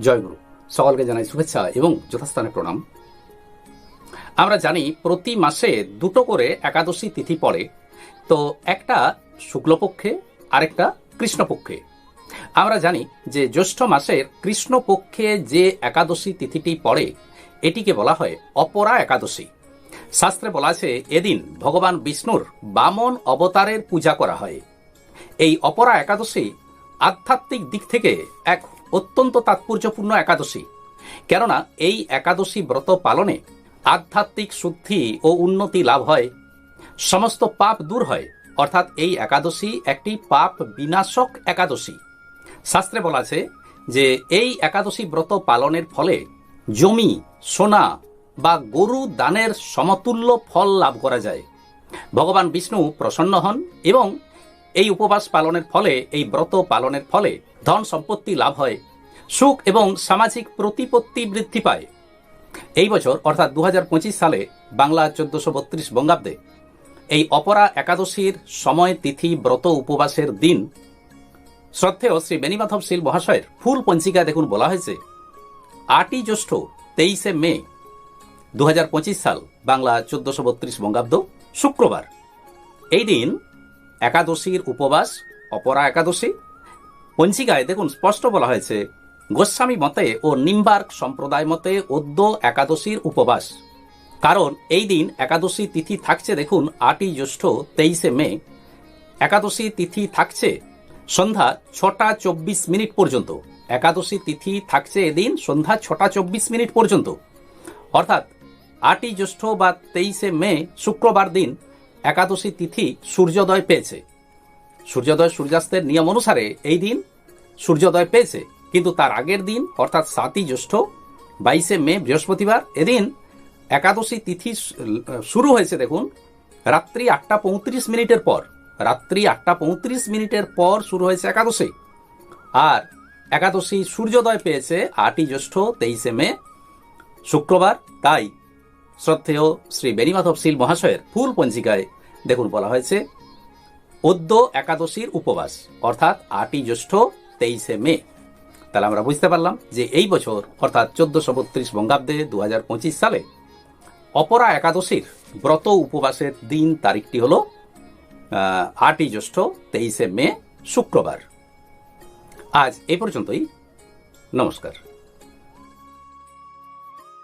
জয়গুরু। সকলকে জানাই শুভেচ্ছা এবং যথাস্থানে প্রণাম। আমরা জানি প্রতি মাসে দুটো করে একাদশী তিথি পড়ে। তো একটা শুক্লপক্ষে, আরেকটা কৃষ্ণপক্ষে। আমরা জানি যে জ্যৈষ্ঠ মাসের কৃষ্ণপক্ষে যে একাদশী তিথিটি পড়ে, এটিকে বলা হয় অপরা একাদশী। শাস্ত্রে বলা আছে, এদিন ভগবান বিষ্ণুর বামন অবতারের পূজা করা হয়। এই অপরা একাদশী আধ্যাত্মিক দিক থেকে এক অত্যন্ত তাৎপর্যপূর্ণ একাদশী। কেননা এই একাদশী ব্রত পালনে আধ্যাত্মিক শুদ্ধি ও উন্নতি লাভ হয়। সমস্ত পাপ দূর হয়, অর্থাৎ এই একাদশী একটি পাপ বিনাশক একাদশী। শাস্ত্রে বলা আছে যে, এই একাদশী ব্রত পালনের ফলে জমি, সোনা বা গরু দানের সমতুল্য ফল লাভ করা যায়। ভগবান বিষ্ণু প্রসন্ন হন এবং এই উপবাস পালনের ফলে, এই ব্রত পালনের ফলে ধন সম্পত্তি লাভ হয়। সুখ এবং সামাজিক প্রতিপত্তি বৃদ্ধি পায়। এই বছর, অর্থাৎ দু হাজার পঁচিশ সালে বাংলা চোদ্দশো বত্রিশ বঙ্গাব্দে, এই অপরা একাদশীর সময় তিথি ব্রত উপবাসের দিন শ্রদ্ধেয় শ্রী বেণীমাধব শীল মহাশয়ের ফুল পঞ্জিকা দেখুন বলা হয়েছে, আটই জ্যৈষ্ঠ তেইশে মে দু হাজার পঁচিশ সাল, বাংলা চোদ্দশো বত্রিশ বঙ্গাব্দ, শুক্রবার। এই দিন একাদশীর উপবাস, অপরা একাদশী পঞ্চিকায় দেখুন স্পষ্ট বলা হয়েছে গোস্বামী মতে ও নিম্বার্ক সম্প্রদায় মতে অদ্য একাদশীর উপবাস। কারণ এই দিন একাদশী তিথি থাকছে দেখুন আটই জ্যৈষ্ঠ তেইশে মে। একাদশী তিথি থাকছে সন্ধ্যা ছটা চব্বিশ মিনিট পর্যন্ত। একাদশী তিথি থাকছে এদিন সন্ধ্যা ছটা চব্বিশ মিনিট পর্যন্ত। অর্থাৎ আটই জ্যৈষ্ঠ বা তেইশে মে শুক্রবার দিন একাদশী তিথি সূর্যোদয় পেয়েছে। সূর্যোদয় সূর্যাস্তের নিয়ম অনুসারে এই দিন সূর্যোদয় পেয়েছে। কিন্তু তার আগের দিন, অর্থাৎ সাতই জ্যৈষ্ঠ, বাইশে মে, বৃহস্পতিবার, এদিন একাদশী তিথি শুরু হয়েছে দেখুন, রাত্রি আটটা পঁয়ত্রিশ মিনিটের পর। রাত্রি আটটা পঁয়ত্রিশ মিনিটের পর শুরু হয়েছে একাদশী। আর একাদশী সূর্যোদয় পেয়েছে আটই জ্যৈষ্ঠ, তেইশে মে, শুক্রবার। তাই শ্রদ্ধেয় শ্রী বেণীমাধব শীল মহাশয়ের ফুল পঞ্জিকায় দেখুন বলা হয়েছে অদ্য একাদশীর উপবাস অর্থাৎ আটই জ্যৈষ্ঠ, তেইশে মে। তাহলে আমরা বুঝতে পারলাম যে এই বছর, অর্থাৎ চোদ্দশো বত্রিশ বঙ্গাব্দে দু হাজার পঁচিশ সালে, অপরা একাদশীর ব্রত উপবাসের দিন তারিখটি হল আটই জ্যৈষ্ঠ তেইশে মে শুক্রবার। আজ এ পর্যন্তই। নমস্কার।